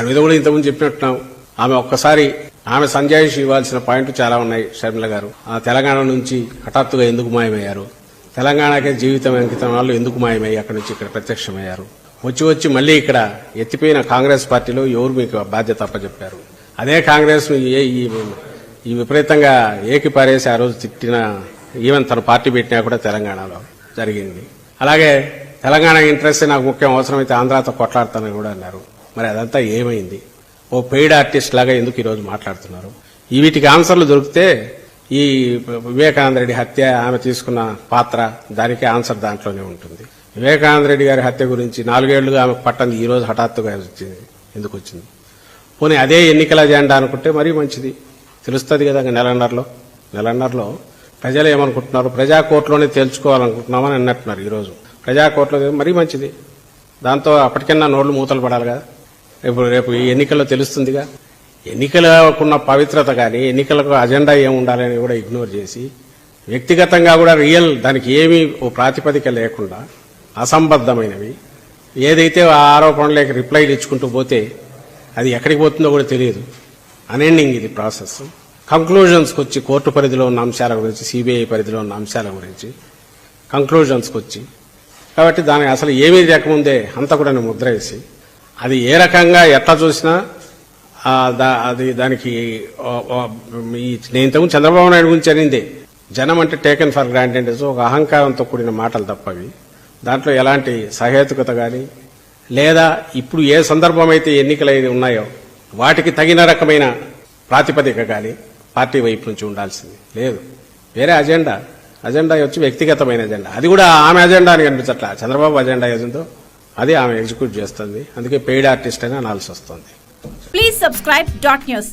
దాని మీద కూడా ఇంతకుముందు చెప్పినట్టున్నాం ఆమె ఒక్కసారి ఆమె సంజాయిషి ఇవ్వాల్సిన పాయింట్లు చాలా ఉన్నాయి షర్మిల గారు. ఆ తెలంగాణ నుంచి హఠాత్తుగా ఎందుకు మాయమయ్యారు? తెలంగాణకే జీవితం అంకితం వాళ్ళు ఎందుకు మాయమయ్యి అక్కడి నుంచి ఇక్కడ ప్రత్యక్షమయ్యారు? వచ్చి వచ్చి మళ్ళీ ఇక్కడ ఎత్తిపోయిన కాంగ్రెస్ పార్టీలో ఎవరు మీకు బాధ్యత అప్పచెప్పారు? అదే కాంగ్రెస్ ఏ ఈ ఈ విపరీతంగా ఏకి పారేసి ఆ రోజు తిట్టిన ఈవెన్ తన పార్టీ పెట్టినా కూడా తెలంగాణలో జరిగింది. అలాగే తెలంగాణ ఇంట్రెస్ట్ నాకు ముఖ్యం అవసరమైతే ఆంధ్రాతో కొట్లాడతానని కూడా అన్నారు. మరి అదంతా ఏమైంది? ఓ పెయిడ్ ఆర్టిస్ట్ లాగా ఎందుకు ఈరోజు మాట్లాడుతున్నారు? ఈ వీటికి ఆన్సర్లు దొరికితే ఈ వివేకానంద రెడ్డి హత్య ఆమె తీసుకున్న పాత్ర దానికి ఆన్సర్ దాంట్లోనే ఉంటుంది. వివేకానంద రెడ్డి గారి హత్య గురించి నాలుగేళ్ళుగా ఆమె పట్టంది ఈ రోజు హఠాత్తుగా వచ్చింది. ఎందుకు వచ్చింది? పోనీ అదే ఎన్నికల అజెండా అనుకుంటే మరీ మంచిది. తెలుస్తుంది కదా ఇంకా నెలన్నరలో. నెలన్నరలో ప్రజలు ఏమనుకుంటున్నారు? ప్రజా కోర్టులోనే తేల్చుకోవాలనుకుంటున్నామని అన్నట్టున్నారు ఈరోజు. ప్రజా కోర్టులో మరీ మంచిది. దాంతో అప్పటికన్నా నోళ్ళు మూతలు పడాలి కదా. ఇప్పుడు రేపు ఎన్నికల్లో తెలుస్తుందిగా. ఎన్నికలకున్న పవిత్రత కానీ ఎన్నికలకు అజెండా ఏముండాలని కూడా ఇగ్నోర్ చేసి వ్యక్తిగతంగా కూడా రియల్ దానికి ఏమీ ఓ ప్రాతిపదిక లేకుండా అసంబద్ధమైనవి ఏదైతే ఆ ఆరోపణలకు రిప్లైలు ఇచ్చుకుంటూ పోతే అది ఎక్కడికి పోతుందో కూడా తెలియదు. అనెండింగ్ ఇది ప్రాసెస్. కంక్లూజన్స్కి వచ్చి కోర్టు పరిధిలో ఉన్న అంశాల గురించి సిబిఐ పరిధిలో ఉన్న అంశాల గురించి కంక్లూజన్స్కి వచ్చి కాబట్టి దానికి అసలు ఏమీ లేకముందే అంతా కూడా ముద్ర వేసి అది ఏ రకంగా ఎట్లా చూసినా దా- అది దానికి నేను ఇంతకుముందు చంద్రబాబు నాయుడు గురించి అనింది. జనం అంటే టేకెన్ ఫర్ గ్రాంటెడ్ ఒక అహంకారంతో కూడిన మాటలు తప్పవి దాంట్లో ఎలాంటి సహేతుకత కానీ లేదా ఇప్పుడు ఏ సందర్భం అయితే ఎన్నికలు అయితే ఉన్నాయో వాటికి తగిన రకమైన ప్రాతిపదిక కానీ పార్టీ వైపు నుంచి ఉండాల్సింది. లేదు. వేరే అజెండా. అజెండా వచ్చి వ్యక్తిగతమైన అజెండా. అది కూడా ఆమె అజెండా అని కనిపించట్లా? చంద్రబాబు అజెండా ఏదో అది ఆమె ఎగ్జిక్యూట్ చేస్తుంది. అందుకే పెయిడ్ ఆర్టిస్ట్ అని అనాల్సి వస్తుంది. Please subscribe dot news